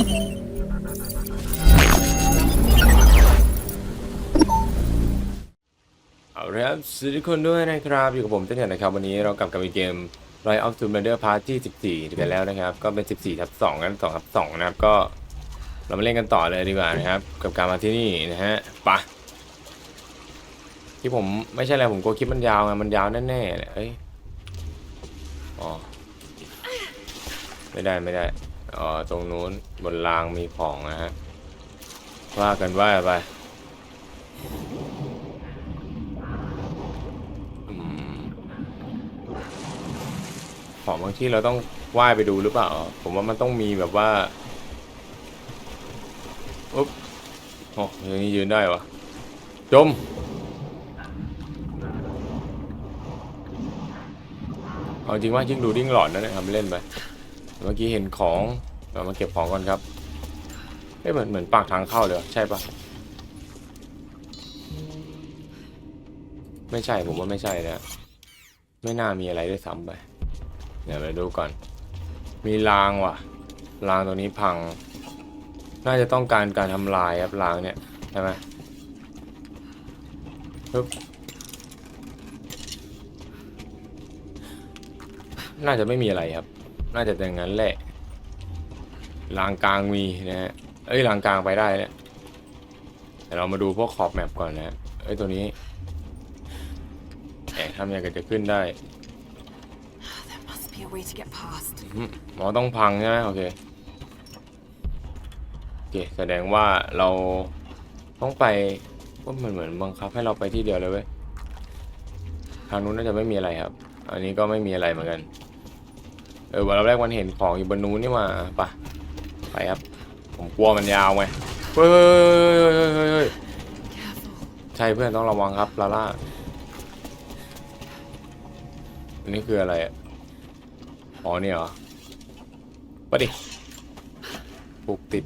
เอาละครับสวัสดีทุกคนด้วยนะครับ อยู่กับผมเต้นเนี่ยนะครับ วันนี้เรากลับกับเกม r i of Tomb Raider Part ที่ 14กันแล้วนะครับ ก็เป็น 14ทับ2กัน2ทับ2นะครับ ก็เรามาเล่นกันต่อเลยดีกว่านะครับ กับการมาที่นี่นะฮะปะที่ผมไม่ใช่อะไรผมกลัวคลิปมันยาวไง มันยาวแน่ๆเลยเอ้ย อ๋อ ไม่ได้ไม่ได้ อ๋อตรงนู้นบนรางมีของนะฮะว่ากันว่าไปของบางที่เราต้องว่ายไปดูหรือเปล่า ผมว่ามันต้องมีแบบว่าอุ๊บโอ้ยางนี้ยืนได้วะจม เอาจริงว่ายิ่งดูยิ่งหลอนนะเนี่ยทำเล่นไป เมื่อกี้เห็นของเรามาเก็บของก่อนครับเอ้ยเหมือนเหมือนปากทางเข้าเลยใช่ปะไม่ใช่ผมว่าไม่ใช่นะไม่น่ามีอะไรด้วยซ้ำไปเดี๋ยวไปดูก่อน มีรางว่ะรางตัวนี้พัง น่าจะต้องการการทำลายครับรางเนี่ยใช่ไหมปึ๊บน่าจะไม่มีอะไรครับ น่าจะอย่างนั้นแหละรางกลางมีนะฮะเอ้ยรางกลางไปได้เนี่ยแต่เรามาดูพวกขอบแมปก่อนนะฮะเอ้ยตัวนี้แหมทำยังไงจะขึ้นได้ There must be a way to get past. อืมหมอต้องพังใช่ไหมโอเคโอเคแสดงว่าเราต้องไปว่ามันเหมือนบังคับให้เราไปที่เดียวเลยเว้ยทางนู้นน่าจะไม่มีอะไรครับ อันนี้ก็ไม่มีอะไรเหมือนกัน เออวันแรกมันเห็นของอยู่บนนู้นนี่มาปะไปครับ ผมกลัวมันยาวไงเฮ้ยเฮ้ยเฮ้ยเฮ้ยเฮ้ย Careful. ใช่เพื่อนต้องระวังครับลาล่าอันนี้คืออะไรอะอ๋อเนี่ยเหรอปะดิผูกติด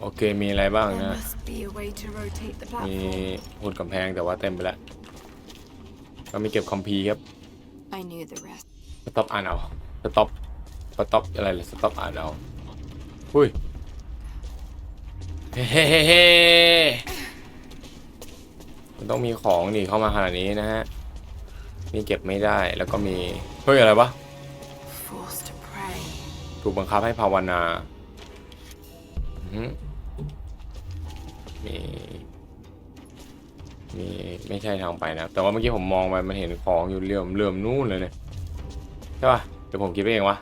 โอเคมีอะไรบ้าง There นะ must be a way to rotate the มี platform. หุ่นกำแพงแต่ว่าเต็มไปแล้วก็มีเก็บคอมพีร์ครับ I knew the rest. สต็อปอ่านเอา สต็อปสต็อปอะไรเลยสต็อปอ่านเอาอุ้ยเฮ้เฮ้เฮ้เฮ้มันต้องมีของนี่เข้ามาขนาดนี้นะฮะนี่เก็บไม่ได้แล้วก็มีเฮ้ยอะไรวะ Forced to pray. ถูกบังคับให้ภาวนาอือหือมีมีไม่ใช่ทางไปนะ แต่ว่าเมื่อกี้ผมมองไปมันเห็นของอยู่เหลื่อมเหลื่อมนู่นเลยเนี่ยใช่ป่ะ เดี๋ยวผมคิดไปเองวะ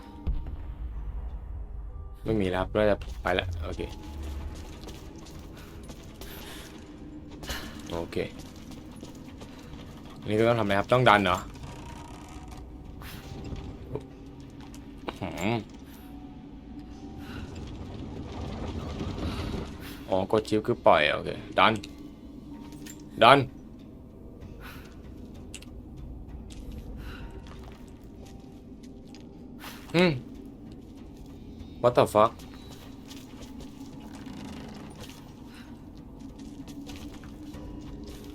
ไม่มีแล้วครับน่าจะไปแล้วโอเค โอเคอันนี้ก็ต้องทำอะไรครับ ต้องดันเหรออ๋อกดชิปคือปล่อย โอเค ดัน ดัน อืม what the fuck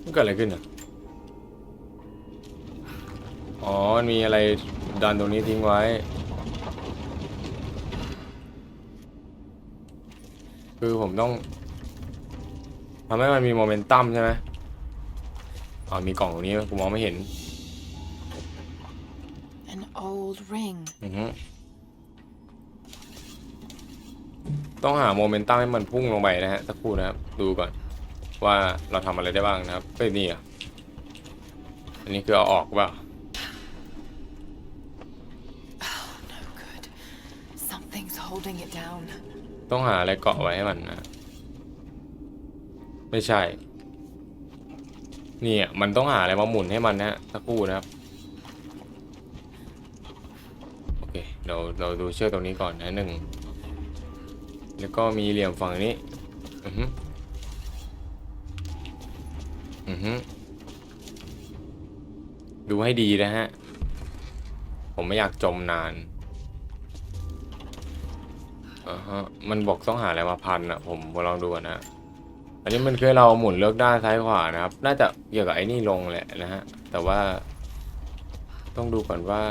มันเกิดอะไรขึ้นอะ อ๋อ มันมีอะไรดันตรงนี้ทิ้งไว้ คือผมต้องทำให้มันมีโมเมนตัมใช่ไหมอ๋อ มีกล่องตรงนี้กูมองไม่เห็น An old ring. อือฮึ ต้องหาโมเมนตัมให้มันพุ่งลงไปนะฮะสักครู่นะครับ ดูก่อนว่าเราทำอะไรได้บ้างนะครับเอ้ยนี่อะอันนี้คือเอาออกเปล่า No good. Something's holding it down. ต้องหาอะไรเกาะไว้ให้มันนะ ไม่ใช่นี่อะมันต้องหาอะไรมาหมุนให้มันนะฮะสักครู่นะครับ โอเค เราเราดูเชือกตรงนี้ก่อนนะหนึ่ง แล้วก็มีเหลี่ยมฝั่งนี้ อือฮึอือฮึดูให้ดีนะฮะ ผมไม่อยากจมนานอ่าฮะ มันบอกต้องหาอะไรมาพันอะผมลองดูก่อนนะ อันนี้มันคือเราหมุนเลือกด้านซ้ายขวานะครับ น่าจะเกี่ยวกับไอ้นี่ลงแหละนะฮะ แต่ว่า ต้องดูก่อนว่า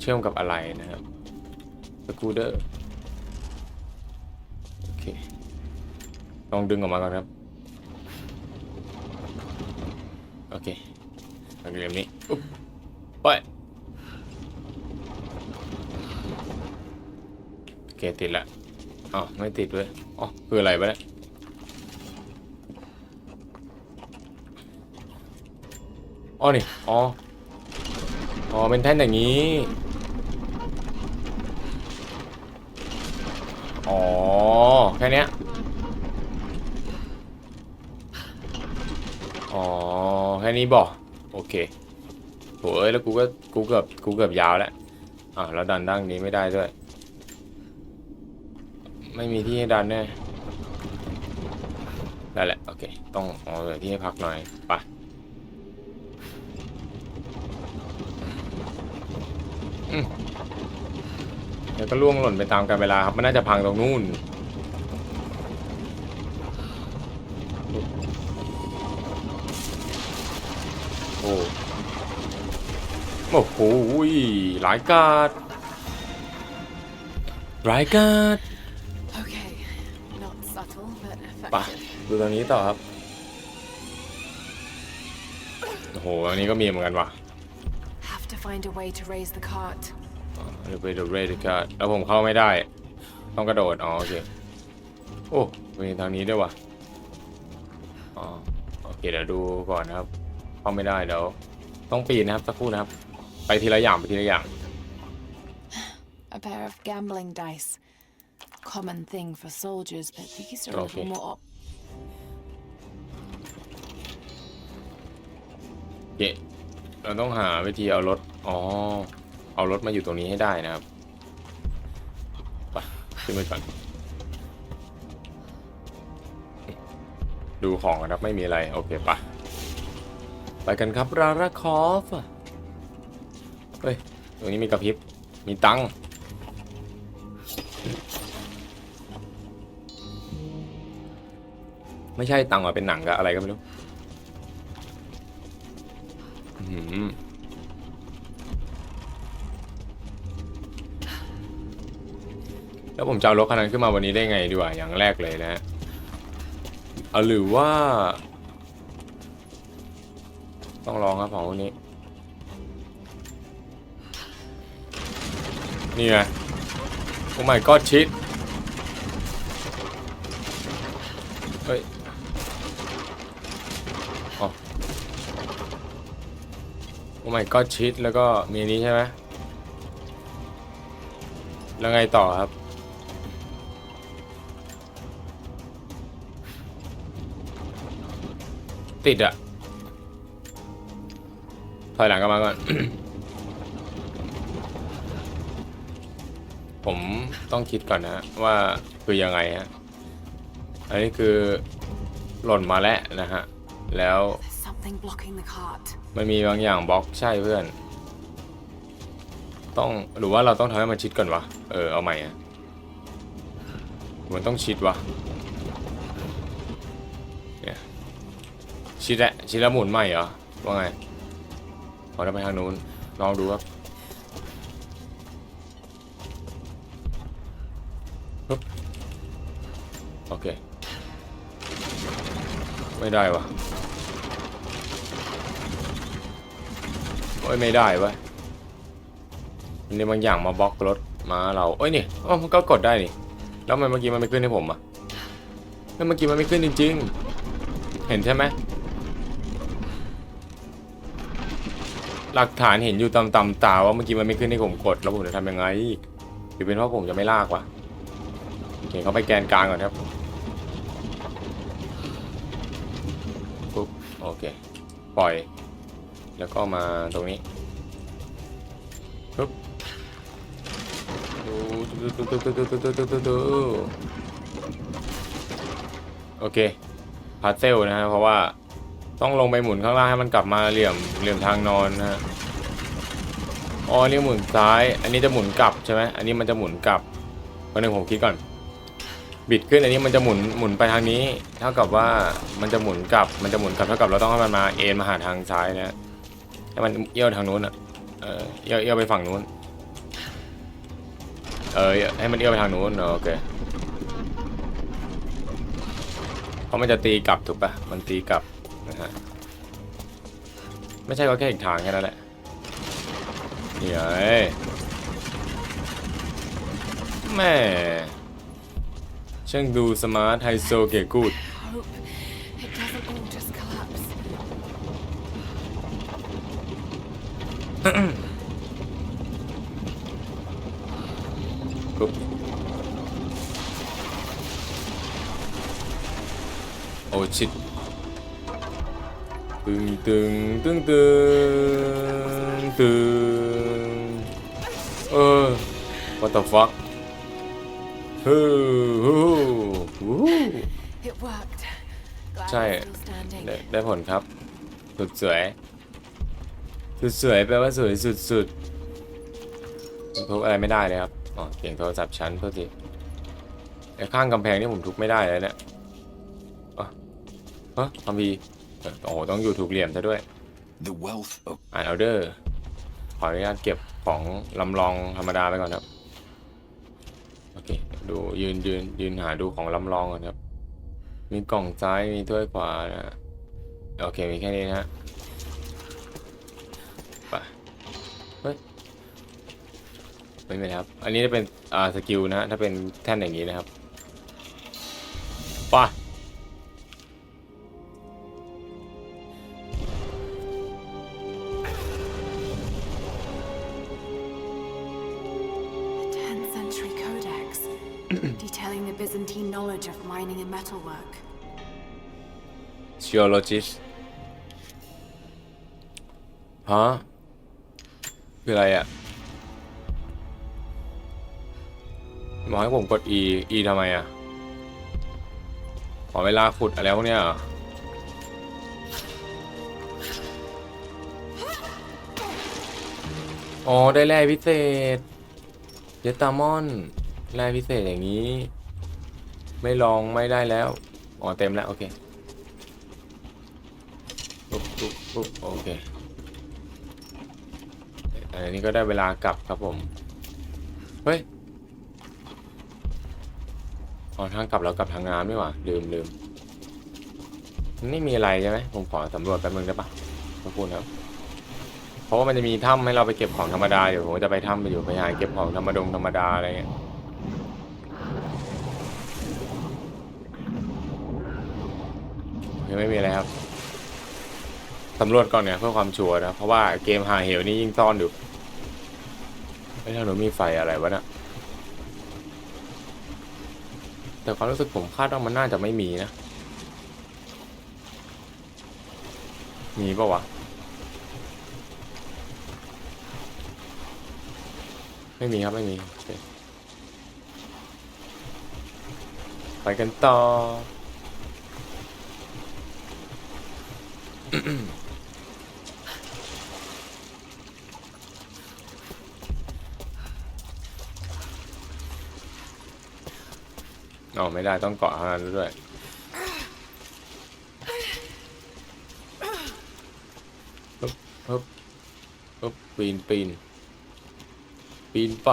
เชื่อมกับอะไรนะครับสกูเดอร์ เคลองดึงออกมาก่อนครับ โอเคเอาเหลี่ยมนี้ไปโอเคติดละอ๋อไม่ติดด้ยอ๋อคืออะไรไปแล้วอ๋อนี่ อ๋อ อ๋อ เป็นแท่นอย่างนี้ อ๋อ แค่เนี้ย อ๋อ แค่นี้บอกโอเคโหเอ้ยแล้วกูก็กูเกือบกูเกือบยาวแล้วอะแล้วดันดั้งนี้ไม่ได้ด้วย ไม่มีที่ให้ดันแน่ได้แหละ โอเค ต้องเอาเหลือที่ให้พักหน่อยไปอืม เดี๋ยวก็ล่วงหล่นไปตามกาลเวลาครับมันน่าจะพังตรงนู่นโอ้โอ้โหหลายกาดหลายกาด Okay, not subtle, but ไป effective. ดูตรงนี้ต่อครับโอ้โหอันนี้ก็มีเหมือนกันว่ะ Have to find a way to raise the cart. เดี๋ยวไปดูเรดิการ์ดแล้วผมเข้าไม่ได้ ต้องกระโดด อ๋อโอเค โอ้มีทางนี้ด้วยว่ะอ๋อโอเคเดี๋ยวดูก่อนนะครับ เข้าไม่ได้เดี๋ยวต้องปีนนะครับสักครู่นะครับ ไปทีละอย่างไปทีละอย่าง A pair of gambling dice. Common thing for soldiers, but these are a Okay. little more. op- โอเคเราต้องหาวิธีเอารถ อ๋อ เอารถมาอยู่ตรงนี้ให้ได้นะครับไปขึ้นไปก่อนดูของกันครับไม่มีอะไร โอเคปะไปกันครับราราคอฟเฮ้ย ตรงนี้มีกระพริบ มีตังค์ไม่ใช่ตังค์อะเป็นหนังกับอะไรก็ไม่รู้อื้อหือ แล้วผมจะเอารถคันนั้นขึ้นมาวันนี้ได้ไงดีกว่าอย่างแรกเลยนะฮะเอาหรือว่า ต้องลองครับของพวกนี้ นี่ไงโอ้ my god ชิดเฮ้ยโอ้ my god ชิดแล้วก็มีนนี้ใช่ไหมแล้วไงต่อครับ ติดอะถอยหลังกลับมาก่อน ผมต้องคิดก่อนนะว่าคือยังไงฮะ อันนี้คือหล่นมาแล้วนะฮะ แล้ว There's something blocking the cart. มันมีบางอย่างบล็อกใช่เพื่อน ต้องหรือว่าเราต้องทำให้มันชิดก่อนวะ เออเอาใหม่อะมันต้องชิดวะ ชิดแหละชิดแล้วหมุนใหม่เหรอ ว่าไงขอจะไปทางนู้น ลองดูครับโอเค ไม่ได้วะโอ้ยไม่ได้เว้ยมันมีบางอย่างมาบล็อกรถมาเราเอ้ยนี่อ๋อมันก็กดได้นี่ แล้วมันเมื่อกี้มันไม่ขึ้นให้ผมอะเฮ้ยเมื่อกี้มันไม่ขึ้นจริง ๆ เห็นใช่ไหม หลักฐานเห็นอยู่ตามตามตาว่าเมื่อกี้มันไม่ขึ้นให้ผมกดแล้วผมจะทำยังไงหรือเป็นเพราะผมจะไม่ลากวะโอเคเขาไปแกนกลางก่อนครับปุ๊บโอเคปล่อย แล้วก็มาตรงนี้ปึ๊บโอเคพาเซลนะฮะเพราะว่า ต้องลงไปหมุนข้างล่างให้มันกลับมาเหลี่ยมเหลี่ยมทางนอนนะฮะอ๋ออันนี่หมุนซ้าย อันนี้จะหมุนกลับใช่ไหมอันนี้มันจะหมุนกลับวันหนึ่งผมคิดก่อน บิดขึ้นอันนี้มันจะหมุนหมุนไปทางนี้ เท่ากับว่ามันจะหมุนกลับ มันจะหมุนกลับเท่ากับเราต้องให้มันมาเอ็นมาหาทางซ้ายนะให้มันเอี้ยวทางนู้นอะเออเอี้ยวเอี้ยวไปฝั่งนู้น เออให้มันเอี้ยวไปทางนู้นเออโอเคราะมันจะตีกลับถูกปะมันตีกลับ นะฮะ ไม่ใช่ก็แค่อีกทางแค่นั้นแหละนี่ไงแม่ช่างดูสมาร์ทไฮโซเก๋กูดปุ๊บโอ้ชิด ตึงตึงตึงตึงตึงเออ what the fuck ฮู้ฮู้ฮู้ It worked. Glad Try I'm it. still standing. ได้ได้ผลครับ สุดสวย สุดสวยแปลว่าสวยสุดสุดทุบอะไรไม่ได้เลยครับ อ๋อเสียงโทรศัพท์ชั้นโทษทีไอ้ข้างกำแพงนี่ผมทุบไม่ได้เลยเนี่ยเอะเฮ้ยคอมพีร์เออ โอ้โหต้องอยู่ถูกเหลี่ยมซะด้วย The wealth of อ่านเอาเดอร์ขออนุญาตเก็บของลำลองธรรมดาไปก่อนครับโอเคดูยืนยืนยืนหาดูของลำลองก่อนครับ มีกล่องซ้ายมีถ้วยขวานะโอเคมีแค่นี้นะฮะไปเฮ้ยไม่เป็นไรครับ อันนี้จะเป็นอ่าสกิลนะฮะถ้าเป็นแท่นอย่างนี้นะครับไป่ะ Byzantine knowledge of mining and metalwork. geologist ฮะคืออะไรอะ่ะบอกให้ผมกด E E ทำไมอะ่ะขอเวลาขุดอะไรพวกเนี้ยเหรออ๋อ ได้แร่พิเศษเยตามอนแร่พิเศษอย่างนี้ ไม่ลองไม่ได้แล้ว อ๋อเต็มแล้ว โอเคปุ๊บปุ๊บปุ๊บโอเค อันนี้ก็ได้เวลากลับครับผม เฮ้ย อ๋อทางกลับเรากลับทางน้ำนี่หว่าลืมลืมไม่มีอะไรใช่ไหมผมขอสำรวจแป๊บนึงได้ปะขอบคุณครับเพราะว่ามันจะมีถ้ำให้เราไปเก็บของธรรมดาอยู่ผมจะไปถ้ำไปอยู่ไปหาเก็บของธรรมดงธรรมดาอะไรเงี้ย ยังไม่มีอะไรครับสำรวจก่อนเนี่ยเพื่อความชัวร์นะ เพราะว่าเกมหาเหวนี่ยิ่งซ่อนอยู่ไม่ถ้าหนูมีไฟอะไรวะเนะแต่ความรู้สึกผมคาดว่ามันน่าจะไม่มีนะ มีปะวะ ไม่มีครับไม่มี ไปกันต่อ อ๋อไม่ได้ต้องเกาะเท่านั้นด้วยปึ๊บปึ๊บปึ๊บปีนปีนปีนไป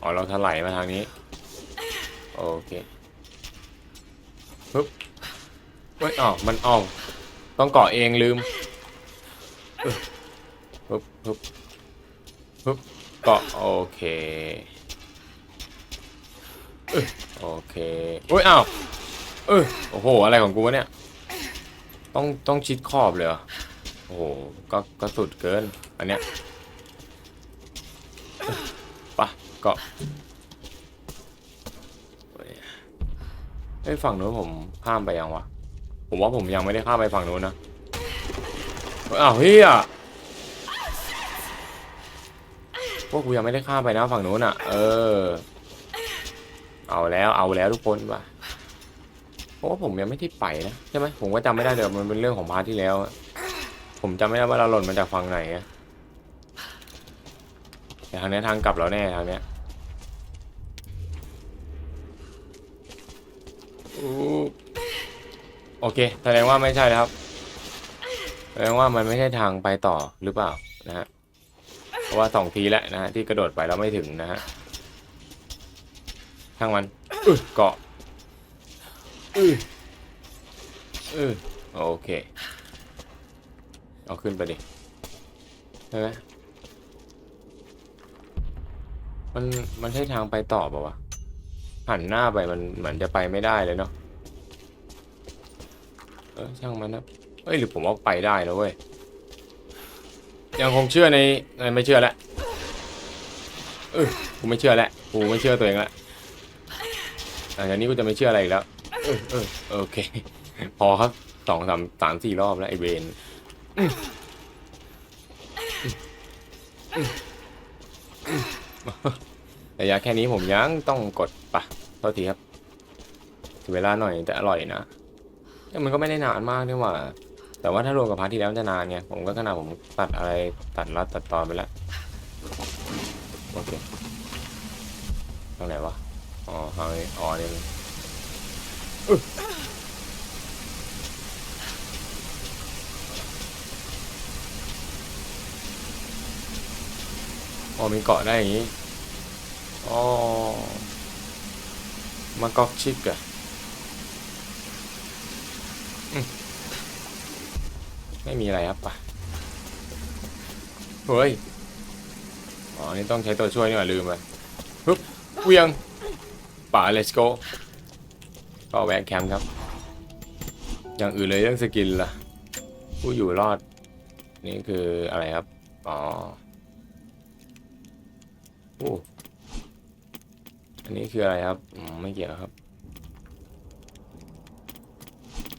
อ๋อเราถลายมาทางนี้ โอเคปึ๊บเฮ้ยอ๋อมันออก ต้องเกาะเองลืมฮึบปึ๊บปึ๊บปึ๊บเกาะโอเคโอเคอุ้ยอ้าวเออโอ้โห อะไรของกูวะเนี่ย ต้องต้องชิดขอบเลยเหรอโอ้โห ก็ก็สุดเกิน อันเนี้ยปะเกาะไอ้ยฝั่งนู้นผมข้ามไปยังวะ ผมว่าผมยังไม่ได้ข้ามไปฝั่งนู้นนะอ้าวเฮียพวกกูยังไม่ได้ข้ามไปนะฝั่งนู้นอะ เออ เอาแล้วเอาแล้วทุกคนว่ะเพราะว่าผมยังไม่ได้ไปนะใช่ไหมผมก็จำไม่ได้เดี๋ยวมันเป็นเรื่องของพาร์ทที่แล้ว ผมจำไม่ได้ว่าเราหล่นมาจากฝั่งไหนอะแต่ทางนี้ทางกลับเราแน่ทางเนี้ยอู้ โอเค แสดงว่าไม่ใช่แล้วครับ แสดงว่ามันไม่ใช่ทางไปต่อหรือเปล่านะฮะ เพราะว่าสองทีแล้วนะฮะที่กระโดดไปแล้วไม่ถึงนะฮะช่างมันเกาะอึเออโอเค เอาขึ้นไปดิใช่ไหมมันมันใช่ทางไปต่อเปล่าวะหันหน้าไปมันเหมือนจะไปไม่ได้เลยเนาะ เออช่างมันนะเอ้ยหรือผมว่าไปได้แล้วเว้ยยังคงเชื่อในในไม่เชื่อแล้วเออกูไม่เชื่อแล้วกูไม่เชื่อตัวเองละหลังจากนี้กูจะไม่เชื่ออะไรอีกแล้วเออเออโอเค พอครับสองสามสามสี่รอบแล้วไอเวนระยะแค่นี้ผมยังต้องกดปะโทษทีครับเวลาหน่อยแต่อร่อยนะ แต่มันก็ไม่ได้นานมากนี่หว่า แต่ว่าถ้ารวมกับพาร์ทที่แล้วจะนานไงผมก็ขนาดผมตัดอะไรตัดรัดตัดตอนไปแล้วโอเคทางไหนวะอ๋อทาอ๋อนี่มันอึ๊ะอ๋อมีเกาะได้อย่างนี้อ๋อมากอกชิกอะอืม ไม่มีอะไรครับปะเฮ้ย อ๋อ นี่ต้องใช้ตัวช่วยนี่หว่าลืมไปปึ๊บเวียงป่า let's go ก็แวะแคมป์ครับ อย่างอื่นเลยเรื่องสกินล่ะ ผู้อยู่รอด นี่คืออะไรครับ อ๋ออู้อันนี้คืออะไรครับมไม่เกี่ยวครับ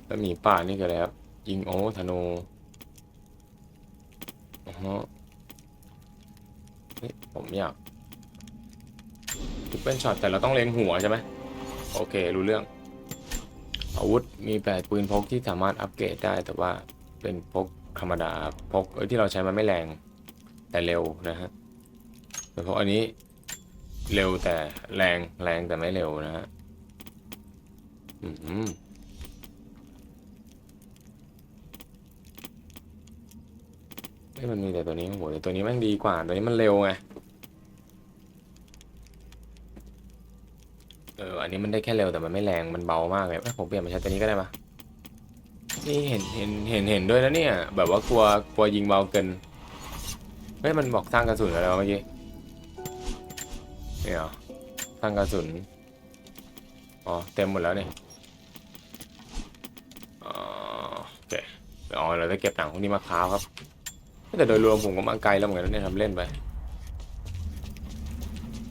แล้วมีป่านี่คืออะไรครับ ยิงโอ้ธนู อ๋อเฮ้ยผมอยากทิปเปิลช็อตแต่เราต้องเล็งหัวใช่ไหมโอเค รู้เรื่อง อาวุธมีแปดปืนพกที่สามารถอัปเกรดได้แต่ว่าเป็นพกธรรมดาพกเอ้ยที่เราใช้มันไม่แรงแต่เร็วนะฮะแต่พกอันนี้เร็วแต่แรงแรงแต่ไม่เร็วนะฮะอืม เอ้ยมันมีแต่ตัวนี้โอ้โหแต่ตัวนี้แม่งดีกว่า ตัวนี้มันเร็วไง เออ อันนี้มันได้แค่เร็วแต่มันไม่แรง มันเบามากเลยเอ้ยผมเปลี่ยนมาใช้ตัวนี้ก็ได้ปะนี่เห็นเห็นเห็นเห็นด้วยนะเนี่ย แบบว่ากลัวกลัวยิงเบาเกิน เฮ้ยมันบอกสร้างกระสุนอะไรวะเมื่อกี้เนี่ยเหรอสร้างกระสุน อ๋อเต็มหมดแล้วเนี่ยอ๋อโอเค อ๋อเราจะเก็บหนังพวกนี้มาค้าฟครับ แต่โดยรวมผมก็มาไกลแล้วเหมือนกันเนี่ยทำเล่นไป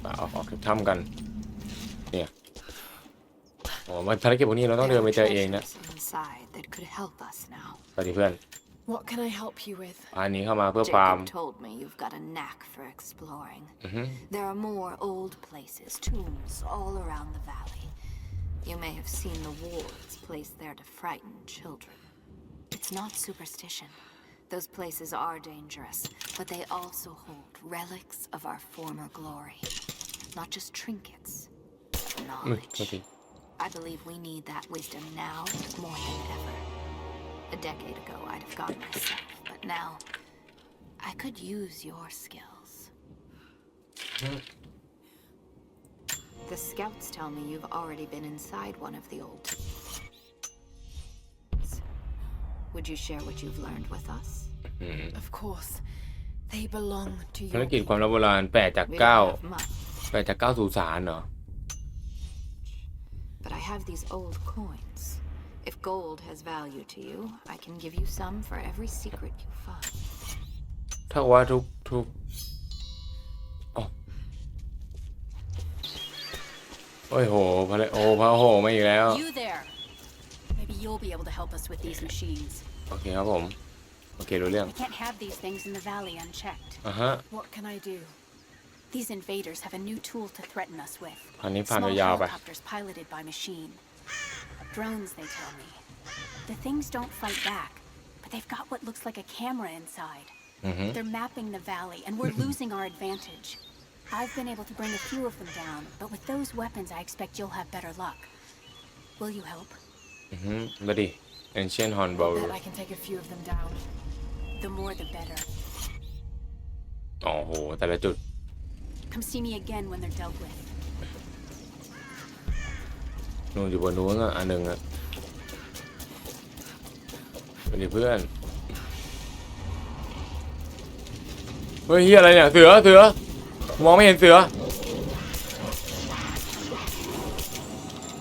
เอาออกจากถ้ำกัน เนี่ยโอ้มาภารกิจพวกนี้เราต้องเดินไปเจอเองนะ Treasures inside that could help us now. สวัสดีเพื่อน What can I help you with? อันนี้เข้ามาเพื่อฟาร์ม Jacob told me you've got a knack for exploring. There are more old places, tombs all around the valley. You may have seen the wards placed there to frighten children. It's not superstition. Those places are dangerous, but they also hold relics of our former glory. Not just trinkets, knowledge. Mm, okay. I believe we need that wisdom now more than ever. A decade ago, I'd have gone myself, but now I could use your skills. Mm-hmm. The scouts tell me you've already been inside one of the old Would you share what you've learned with us? อืม Of course. They belong to ภาร your กิจความ people. ลับโบราณแปดจาก We เก้า don't have much, แปดจากเก้าสู่สารเหรอ but I have these old coins. If gold has value to you, I can give you some for every secret you find. ถ้าว่าทุกทุกอ๋อโอ้ยโหพระโอ้พระโหมาอีกแล้ว You there! Maybe you'll be able to help us with these machines. โอเคครับผม โอเค รู้เรื่อง We can't have these things in the valley unchecked. อ่ะฮะ What can I do? These invaders have a new tool to threaten us with. อันนี้ผ่าน Small ยาวๆไป helicopters piloted by machine. Drones, they tell me. The things don't fight back, but they've got what looks like a camera inside. อือฮึ They're mapping the valley, and we're losing our advantage. I've been able to bring a few of them down, but with those weapons, I expect you'll have better luck. Will you help? อือฮึมาดิ ancient hornbow Bet I can take a few of them down. The more, the better. อ๋อโห แต่ละจุด Come see me again when they're dealt with. นู่นอยู่บนนู้นอะอันหนึ่งอะสวัสดีเพื่อน เฮ้ยเฮียอะไรเนี่ย เสือ เสือ มองไม่เห็นเสือ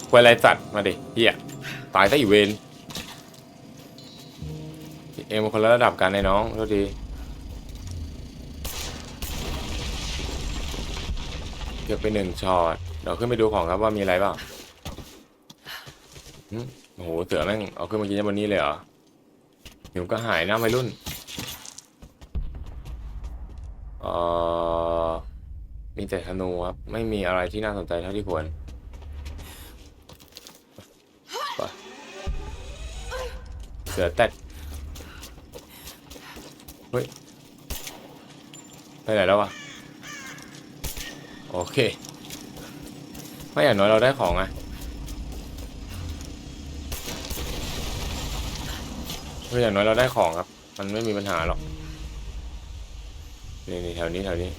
ควยอะไรสัตว์ มาดิเฮีย ตายซะอีเวนเอ็มนคนละระดับกันไอ้น้องโทษทีเก็บไปหนึ่งช็อตเดี๋ยวขึ้นไปดูของครับว่ามีอะไรบ้างหึโอ้โหเสือแม่งเอาขึ้นมากินบนนี้เลยเหรอหิวก็หายนะวัยรุ่นเอ่อมีแต่ธนูครับ ไม่มีอะไรที่น่าสนใจเท่าที่ควรไป เสือแตดเฮ้ยไปไหนแล้ววะโอเคไม่อย่างน้อยเราได้ของอะเฮ้ยอย่างน้อยเราได้ของครับ มันไม่มีปัญหาหรอกนี่นี่แถวนี้แถวนี้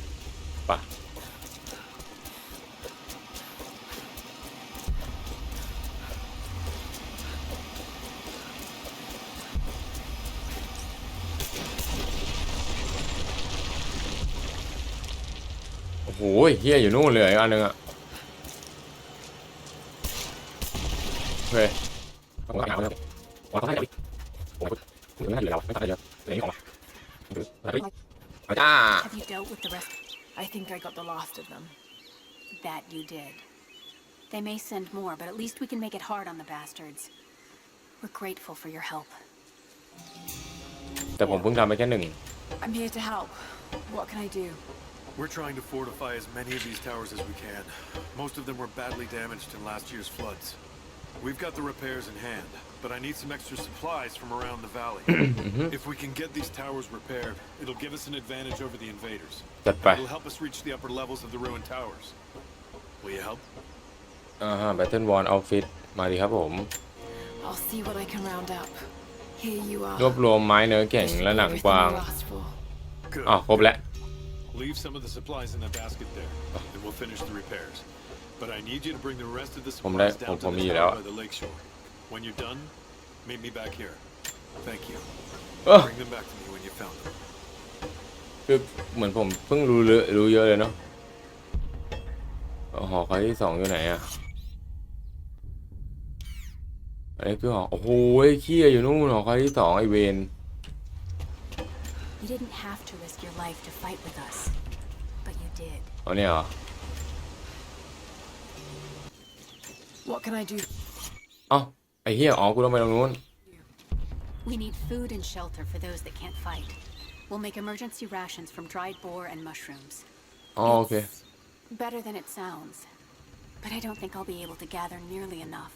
โอ้โหเฮียอยู่นู่นเลยอีกอันหนึ่งอะเฮ้ยต้องการเอาเลยว่าต้องให้ดิโอ้โหไม่น่าอยู่แล้วไม่ตัดอะไรเยอะอะไรนี่ออกมาเฮ้ยเอาจ้า Have you dealt with the rest? I think I got the last of them. That you did. They may send more, but at least we can make it hard on the bastards. We're grateful for your help. แต่ผมเพิ่งทำไปแค่หนึ่ง I'm here to help. What can I do? We're trying to fortify as many of these towers as we can. Most of them were badly damaged in last year's floods. We've got the repairs in hand, but I need some extra supplies from around the valley. if we can get these towers repaired, it'll give us an advantage over the invaders. จัดไป It'll help us reach the upper levels of the ruined towers. Will you help? อ่าฮะ Battle Wall Outfit มาดีครับผม I'll see what I can round up. Here you are. รวบรวมไม้เนื้อแข็ง This is และหนัง everything กวาง you asked for. Good. อ๋อครบแล้ว Leave some of the supplies in the basket there, and we'll finish the repairs. But I need you to bring the rest of the ผมได้ supplies ผม down ผม to มี the อยู่แล้ว tower by the lakeshore. When you're done, meet me back here. Thank you. เออ Bring them back to me when you found them. คือเหมือนผมเพิ่งรู้เยอะรู้เยอะเลยเนาะหอคอยที่สองอยู่ไหนอะอันนี้คือหอโอ้โหเขี้ยอยู่นู่นหอคอยที่สองไอเวน You didn't have to risk your life to fight with us, but you did. เอาเนี่ยเหรอ What can I do? เอ้าไอเฮียอ๋อกูต้องไปตรงนู้น We need food and shelter for those that can't fight. We'll make emergency rations from dried boar and mushrooms. อ๋อโอเค It's better than it sounds, but I don't think I'll be able to gather nearly enough.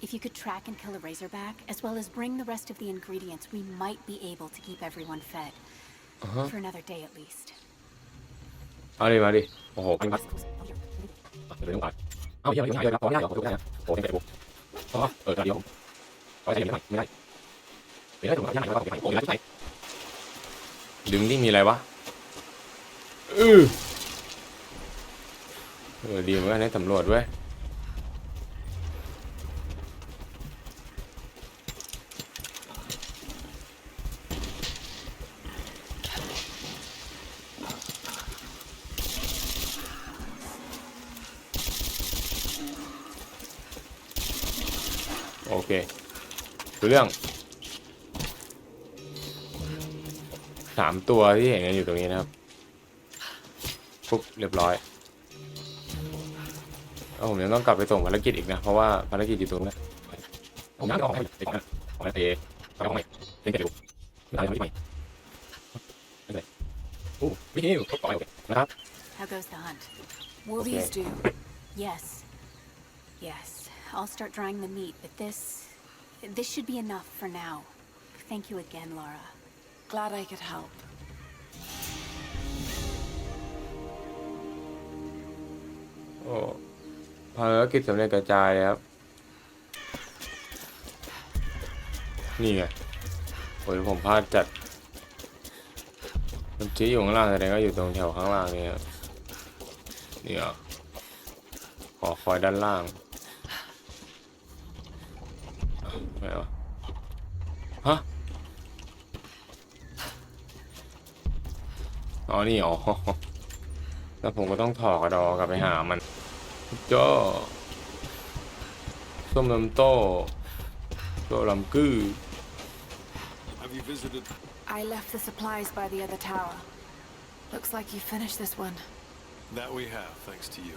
If you could track and kill a razorback, as well as bring the rest of the ingredients, we might be able to keep everyone fed. For another day at least. เอาดิมาดิโอ้โหเป็นบัสเดี๋ยวต้องการเอาเฮียไม่ได้ครับขอไม่ได้เหรอขอดูได้นะโอ้เป็นไงบุ๊อ๋อเออตอนเดียวผมขอใช้ยังไม่ได้ไม่ได้ไม่ได้ถูกไหมยังไงวะโอ้ยไหนดึงที่มีอะไรวะเออเออดีเหมือนกันให้สำรวจเว้ย เคดูเรื่องสามตัวที่เห็นกันอยู่ตรงนี้นะครับปุ๊บเรียบร้อยแล้วผมยังต้องกลับไปส่งภารกิจอีกนะ เพราะว่าภารกิจอยู่ตรงนั้นผมยังไม่ออกให้เด็กนะออกให้เตะไปออกใหม่เล่นกันอยู่ไม่ได้ทำที่ใหม่ไม่เป็นไรโอ้วิธีต่อยโอเคนะครับ How goes the hunt? Will Okay. these do? Yes. Yes. I'll start drying the meat, but this. This should be enough for now. Thank you again, Laura. Glad I could help. โอ้ภารกิจสำเร็จกระจายเลยครับ นี่ไง โอ้ยผมพลาดจัด มันชี้อยู่ข้างล่างแสดงว่าอยู่ตรงแถวข้างล่างนี่ครับนี่เหรอขอคอยด้านล่าง อะไรวะฮะอ๋อนี่อ๋อแล้วผมก็ต้องถอกระดอกลับไปหามันจ้อส้มลำโต้ตัวลำกื้อ Have you visited? I left the supplies by the other tower. Looks like you finished this one. That we have, thanks to you.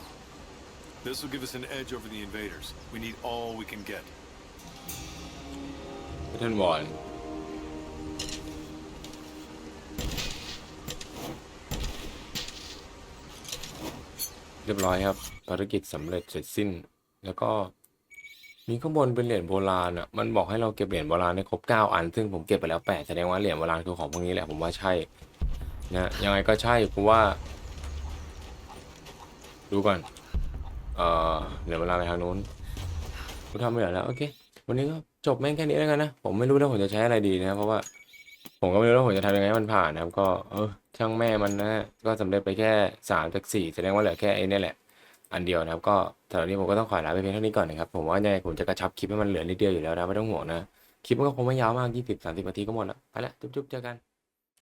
This will give us an edge over the invaders. We need all we can get. ท่านวอนเรียบร้อยครับ ภารกิจสำเร็จเสร็จสิ้น แล้วก็มีข้างบนเป็นเหรียญโบราณอะมันบอกให้เราเก็บเหรียญโบราณได้ครบเก้าอัน ซึ่งผมเก็บไปแล้วแปดแสดงว่าเหรียญโบราณคือของพวกนี้แหละผมว่าใช่นะยังไงก็ใช่เพราะว่า ดูก่อนเอ่อเหรียญโบราณไปทางนู้นกูทำไปไหนแล้ว โอเค วันนี้ก็ จบแม่งแค่นี้แล้วกันนะ ผมไม่รู้ว่าผมจะใช้อะไรดีนะ เพราะว่า ผมก็ไม่รู้ว่าผมจะทำยังไงให้มันผ่านนะครับ ก็เออช่างแม่มันนะก็สำเร็จไปแค่สามจากสี่แสดงว่าเหลือแค่ไอ้นี่แหละ อันเดียวนะครับ ก็สำหรับวันนี้ผมก็ต้องขอลาไปเพียงเท่านี้ก่อนนะครับ ผมว่ายังไงผมจะกระชับคลิปให้มันเหลือนิดเดียวอยู่แล้วนะไม่ต้องห่วงนะ คลิปมันก็คงไม่ยาวมากยี่สิบสามสิบนาทีก็หมดละไปละจุ๊บๆเจอกัน